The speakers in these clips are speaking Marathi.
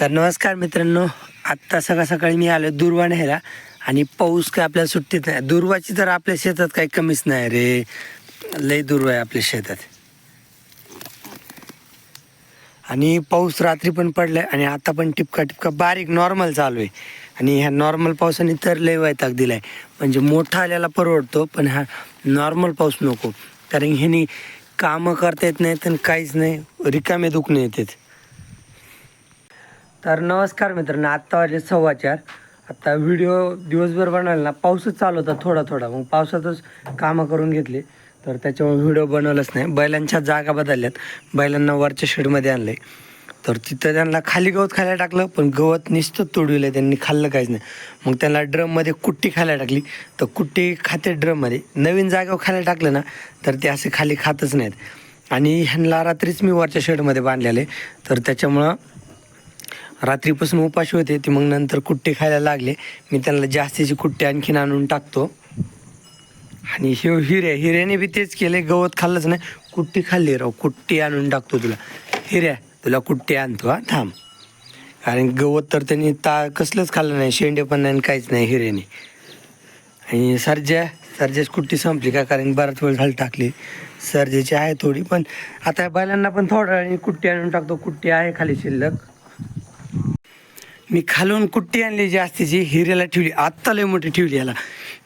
तर नमस्कार मित्रांनो. आत्ता सकाळ सकाळी मी आलो दुर्वा न्यायला आणि पाऊस काय आपल्या सुट्टीत नाही दुर्वाची तर आपल्या शेतात काही कमीच नाही रे. लय दुर्वा आहे आपल्या शेतात. आणि पाऊस रात्री पण पडलाय आणि आता पण टिपका टिपका बारीक नॉर्मल चालू आहे. आणि ह्या नॉर्मल पावसाने तर लय वैताग दिलाय. म्हणजे मोठा आल्याला परवडतो पण हा नॉर्मल पाऊस नको. कारण ह्यानी कामं करता येत नाहीत आणि काहीच नाही. रिकामे दुखणे येतात. तर नमस्कार मित्रांनो आत्ता वाजले सव्वा चार आत्ता व्हिडिओ दिवसभर बनवला ना पाऊसच चालू होता थोडा थोडा. मग पावसातच कामं करून घेतली. तर त्याच्यामुळे व्हिडिओ बनवलंच नाही. बैलांच्या जागा बदलल्यात. बैलांना वरच्या शेडमध्ये आणले तर तिथं त्यांना खाली गवत खायला टाकलं पण गवत नुसतं तोडविलं त्यांनी खाल्लं काहीच नाही. मग त्यांना ड्रममध्ये कुट्टी खायला टाकली. तर कुट्टी खाते ड्रममध्ये. नवीन जागेवर खायला टाकलं ना तर ते असे खाली खातच नाहीत. आणि ह्यांना रात्रीच मी वरच्या शेडमध्ये बांधलेले. तर त्याच्यामुळं रात्रीपासून उपाशी होते ती मग नंतर कुट्टे खायला लागले. मी त्यांना जास्तीची कुट्टे आणखीन आणून टाकतो. आणि हे हिऱ्या हिऱ्याने बी तेच केले गवत खाल्लंच नाही. कुट्टी खाल्ली राव कुट्टी आणून टाकतो तुला. हिऱ्या तुला कुट्टी आणतो हा थांब. कारण गवत तर त्यांनी ता कसलंच खाल्लं नाही शेंडे पण नाही आणि काहीच नाही हिऱ्याने. आणि सर्ज्या सर्जेस कुट्टी संपली का? कारण बराच वेळ झाली टाकली. सर्जेची आहे थोडी पण आता बैलांना पण थोड्या कुट्टी आणून टाकतो. कुट्टी आहे खाली शिल्लक. मी खालून कुट्टी आणली जास्तीची हिऱ्याला ठेवली. आत्ता लय मोठी ठेवली ह्याला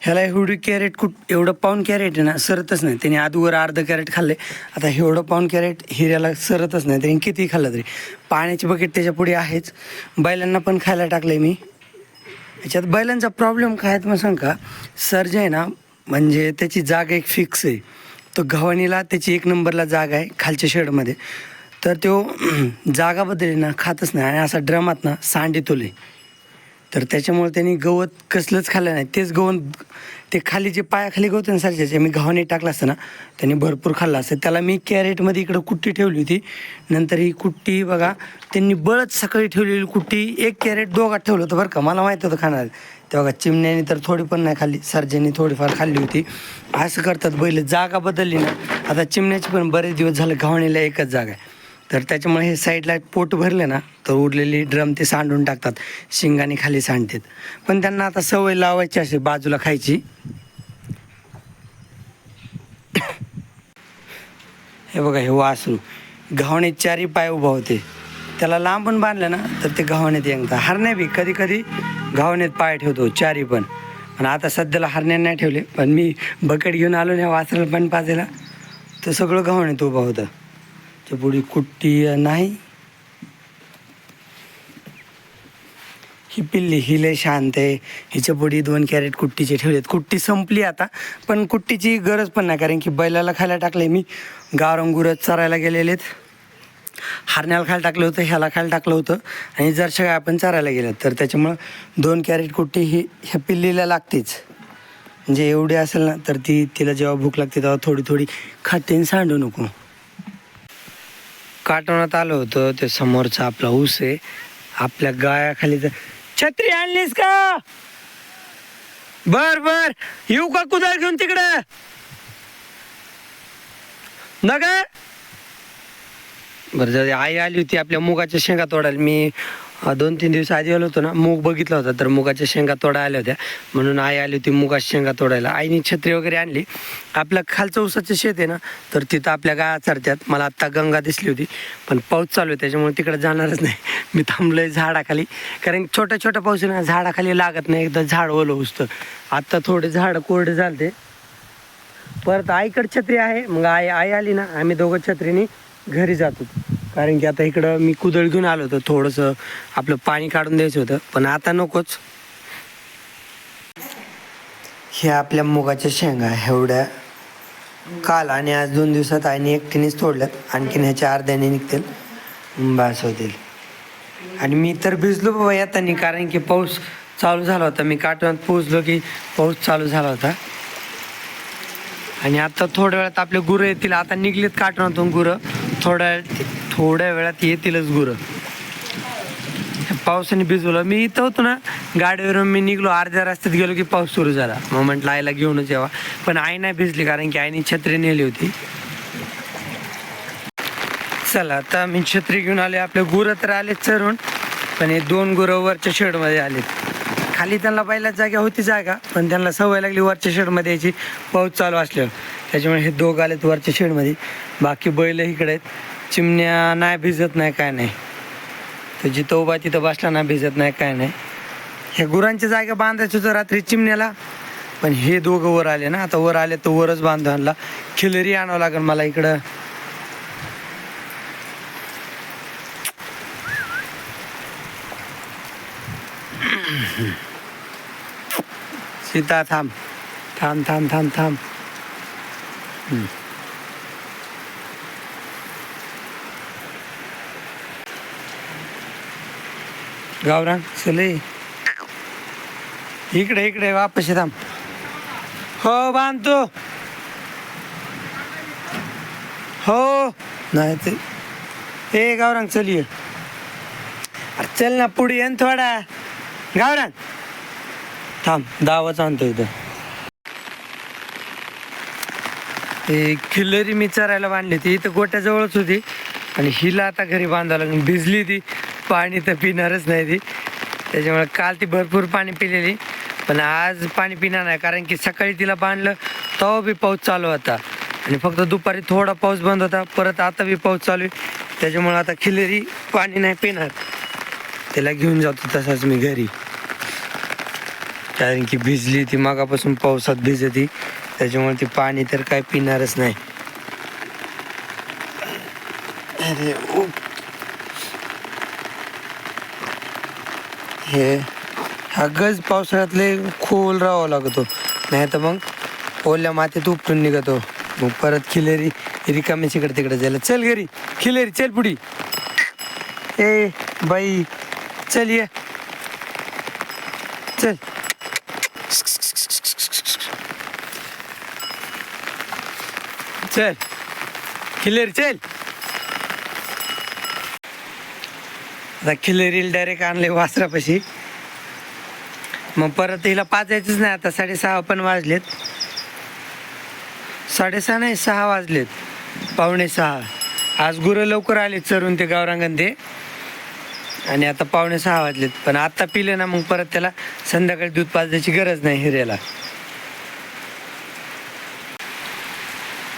ह्याला एवढी कॅरेट कुट एवढं पाऊन कॅरेट आहे ना सरतच नाही. त्याने आधीवर अर्ध कॅरेट खाल्ले. आता एवढं पाऊन कॅरेट हिऱ्याला सरतच नाही. त्याने किती खाल्लं तरी. पाण्याची बकेट त्याच्या पुढे आहेच. बैलांना पण खायला टाकले मी. याच्यात बैलांचा प्रॉब्लेम काय आहेत मग सांग का? सर जे आहे ना म्हणजे त्याची जागा एक फिक्स आहे. तो गव्हाणीला त्याची एक नंबरला जागा आहे खालच्या शेडमध्ये तर तो जागा बदलली ना खातच नाही. आणि असा ड्रमात ना सांडी तोले. तर त्याच्यामुळे त्यांनी गवत कसलंच खाल्लं नाही. तेच गवत ते खाली जे पायाखाली गवत ना सारख्याचे मी गव्हाणे टाकलं असतं ना त्यांनी भरपूर खाल्लं असतं. त्याला मी कॅरेटमध्ये इकडं कुट्टी ठेवली होती. नंतर ही कुट्टी बघा त्यांनी बळच सकाळी ठेवलेली कुट्टी एक कॅरेट दोघात ठेवलं होतं बरं का. मला माहीत होतं खाणार ते बघा चिमण्याने तर थोडी पण नाही खाल्ली सर्जेनी थोडीफार खाल्ली होती. असं करतात बैल. जागा बदलली ना आता चिमण्याची पण बरेच दिवस झालं घावणीला एकच जागा आहे. तर त्याच्यामुळे हे साईडला पोट भरले ना तर उरलेली ड्रम ते सांडून टाकतात. शिंगाने खाली सांडतात. पण त्यांना आता सवय लावायची असे बाजूला खायची. हे बघा हे वासरू. गव्हाणे चारी पाय उभा होते. त्याला लांबून बांधलं ना तर ते गव्हाण्यात येंगतात हरण्या बी कधी कधी गव्हाण्यात पाय ठेवतो चारी पण. पण आता सध्याला हरण्या नाही ठेवले. पण मी बकेट घेऊन आलो ना वासराला पण पाजायला तर सगळं गव्हाण्यात उभं होतं. ते पुढे कुट्टी नाही. ही पिल्ली ही लय शांत आहे. हिच्या पुढे दोन कॅरेट कुट्टीचे ठेवलेत. कुट्टी संपली आता पण कुट्टीची गरज पण नाही कारण की बैलाला खायला टाकले मी. गावरंगुरत चरायला गेलेलेत. हरण्याला खायला टाकलं होतं ह्याला खायला टाकलं होतं. आणि जर सगळ्या आपण चरायला गेलं तर त्याच्यामुळं दोन कॅरेट कुट्टी ही ह्या पिल्लीला लागतेच. म्हणजे एवढी असेल ना तर ती तिला जेव्हा भूक लागते तेव्हा थोडी थोडी खाते आणि सांडू नको. काटवण्यात आलं होतं. ते समोरचा आपला ऊस आहे. आपल्या गायाखाली तर छत्री आणलीस का? बर बर. येऊ का कुदाल घेऊन तिकडं? नका बरं जर आई आली होती आपल्या मुगाच्या शेंगा तोडायला. मी दोन तीन दिवस आधी आलो होतो ना मूग बघितला होता तर मुगाच्या शेंगा तोडा आल्या होत्या. म्हणून आई आली होती मुगाच्या शेंगा तोडायला. आईने छत्री वगैरे आणली. आपलं खालचं ऊसाचं शेत आहे ना तर तिथं आपल्या गाया चरत्यात. मला आत्ता गंगा दिसली होती पण पाऊस चालू आहे त्याच्यामुळे तिकडे जाणारच नाही. मी थांबलोय झाडाखाली. कारण छोट्या छोट्या पाऊस आहे ना झाडाखाली लागत नाही एकदा झाड ओलं उचतं आत्ता थोडे झाड कोरडे झालते. परत आईकडे छत्री आहे मग आई आई आली ना आम्ही दोघं छत्रीने घरी जातो. कारण की आता इकडं मी कुदळ घेऊन आलो होतो थोडंसं आपलं पाणी काढून द्यायचं होतं पण आता नकोच. हे आपल्या मुगाच्या शेंगा एवढ्या काल आणि आज दोन दिवसात आणि एकटीनेच तोडल्यात आणखीन ह्याच्या अर्ध्याने निघतील बास होतील. आणि मी तर भिजलो बाबा येताना कारण की पाऊस चालू झाला होता. मी काटवत पोहोचलो की पाऊस चालू झाला होता. आणि आता थोड्या वेळात आपले गुरं येतील आता निघलेत काटवणातून गुरं. थोड्या थोड्या वेळात येतीलच गुरं. पावसाने भिजवलं. मी इथं होतो ना गाडीवरून मी निघलो अर्ध्या रस्त्यात गेलो की पाऊस सुरू झाला. मग म्हटलं आईला घेऊनच यावा. पण आई नाही भिजली कारण की आईने छत्री नेली होती. चला आता मी छत्री घेऊन आले. आपले गुरं तर आले चरून पण हे दोन गुरं वरच्या शेडमध्ये आलेत. खाली त्यांना पहिल्याच जागा होती जागा पण त्यांना सवय लागली वरच्या शेडमध्ये यायची. पाऊस चालू असल्यावर. त्याच्यामुळे हे दोघं आलेत वरच्या शेडमध्ये बाकी बैल इकडे आहेत. चिमण्या नाही भिजत नाही काय नाही. तर जिथं उभा तिथं बसला नाही भिजत नाही काय नाही. ह्या गुरांच्या जागा बांधायचं होतं रात्री चिमण्याला पण हे दोघं वर आले ना. आता वर आले तर वरच बांधू आणला. खिलरी आणावं लागेल मला इकडं. सीता थांब. थांब हम्म. चले. इकडे इकडे वापस थांब. हो बांधतो. हो. नाही ते. ए गावरांग चल ये. चल ना पुढे ये थोडा. गावरान. थांब दावाच आणतो इथं. ते खिल्लरी मी चरायला बांधली ती इथं गोट्याजवळच होती. आणि हिला आता घरी बांधावं लागून भिजली ती. पाणी तर पिणारच नाही ती. त्याच्यामुळे काल ती भरपूर पाणी पिलेली. पण आज पाणी पिणार नाही. कारण की सकाळी तिला बांधलं तेव्हा बी पाऊस चालू होता. आणि फक्त दुपारी थोडा पाऊस बंद होता. परत आता बी पाऊस चालू आहे. त्याच्यामुळे आता खिल्लरी पाणी नाही पिणार. त्याला घेऊन जातो तसाच मी घरी. कारण की भिजली ती मागापासून पावसात भिजती. त्याच्यामुळे ती पाणी तर काय पिणारच नाही. अरे हे हा गज पावसाळ्यातले खोल राहावा लागतो. नाही तर मग ओल्या मातीत उपटून निघतो. मग परत खिलेरी रिकामी इकडे तिकडे जायला. चल घरी. खिलेरी चल पुढी. ए बाई. चल ये. चल. चल. खिलेरी चल. आता खिलेरीला डायरेक्ट आणले वासरापाशी. मग परत हिला पाचायचंच नाही आता. साडेसहा पण वाजलेत. साडेसहा नाही सहा वाजलेत. पावणे सहा. आज गुरं लवकर आले चरून ते गावरांगण ते. आणि आता पावणे सहा वाजलेत. पण आता पिले ना मग परत त्याला संध्याकाळी दूध पाजायची गरज नाही हिऱ्याला.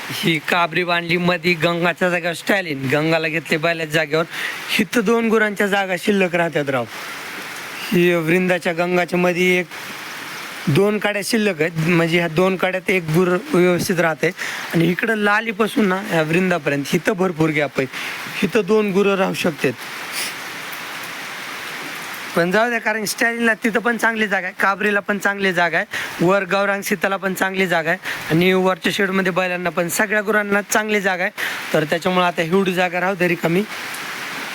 ही काबरी बांधली मधी गंगाच्या जागा स्टॅलिन गंगाला घेतले बैलाच्या जागेवर. हिथं दोन गुरांच्या जागा शिल्लक राहतात राव. ही वृंदाच्या गंगाच्या मध्ये एक दोन काड्या शिल्लक आहेत. म्हणजे ह्या दोन काड्यात एक गुर व्यवस्थित राहते आणि इकडं लालीपासून ना ह्या वृंदापर्यंत हिथं भरपूर गॅप आहे हिथं दोन गुरं राहू शकतात. पण जाऊ द्या कारण स्टॅलिनला तिथं पण चांगली जागा आहे. काबरीला पण चांगली जागा आहे. वर गौरांग सीताला पण चांगली जागा आहे. आणि वरच्या शेडमध्ये बैलांना पण सगळ्या गुरांना चांगली जागा आहे. तर त्याच्यामुळे आता एवढी जागा राहू तरी कमी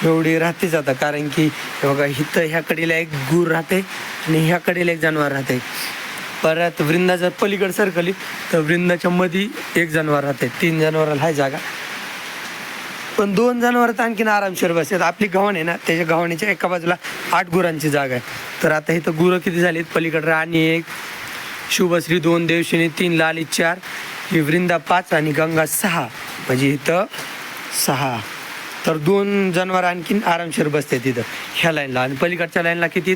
एवढी राहतेच आता कारण की बघा इथं ह्या कडेला एक गुर राहते आणि ह्या कडेला एक जनावर राहते. परत वृंदा जर पलीकडे सरकली तर वृंदाच्या मध्ये एक जनावर राहते. तीन जनावराला आहे जागा. पण दोन जनावर तर आणखीन आरामशीर बसतात आपली गव्हाण आहे ना त्याच्या गव्हाणीच्या एका बाजूला आठ गुरांची जागा आहे. तर आता इथं गुरं किती झालीत? पलीकडं राणी एक शुभश्री दोन देवशिनी तीन लाली चार ही वृंदा पाच आणि गंगा सहा. म्हणजे इथं सहा. तर दोन जनावर आणखीन आरामशीर बसते तिथं ह्या लाईनला. आणि पलीकडच्या लाईनला किती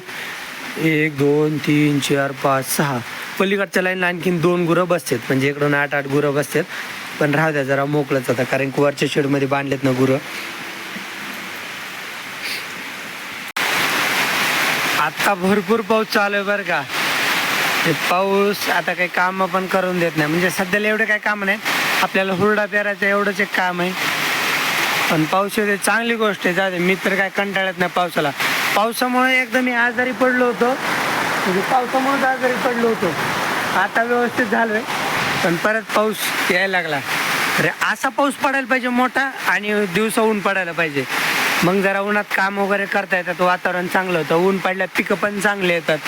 एक दोन तीन चार पाच सहा. पलीकडच्या लाईनला आणखीन दोन गुरं बसतात म्हणजे इकडून आठ आठ गुरं बसतात पण राहू द्या जरा मोकळंच होता कारण की वरच्या शेडमध्ये बांधलेत ना गुरं. आता भरपूर पाऊस चालू आहे बरं का. ते पाऊस आता काही काम पण करून देत नाही. म्हणजे सध्याला एवढे काही काम नाही आपल्याला हुरडा पेरायचं एवढंच एक काम आहे. पण पाऊस येते चांगली गोष्ट आहे. जाते मी तर काय कंटाळत नाही पावसाला. पावसामुळे एकदा मी आजारी पडलो होतो. म्हणजे पावसामुळेच आजारी पडलो होतो. आता व्यवस्थित झालोय. पण परत पाऊस यायला लागला. अरे असा पाऊस पडायला पाहिजे मोठा आणि दिवसा ऊन पडायला पाहिजे. मग जरा उन्हात काम वगैरे करता येतात वातावरण चांगलं होतं. ऊन पडल्यात पिकं पण चांगले येतात.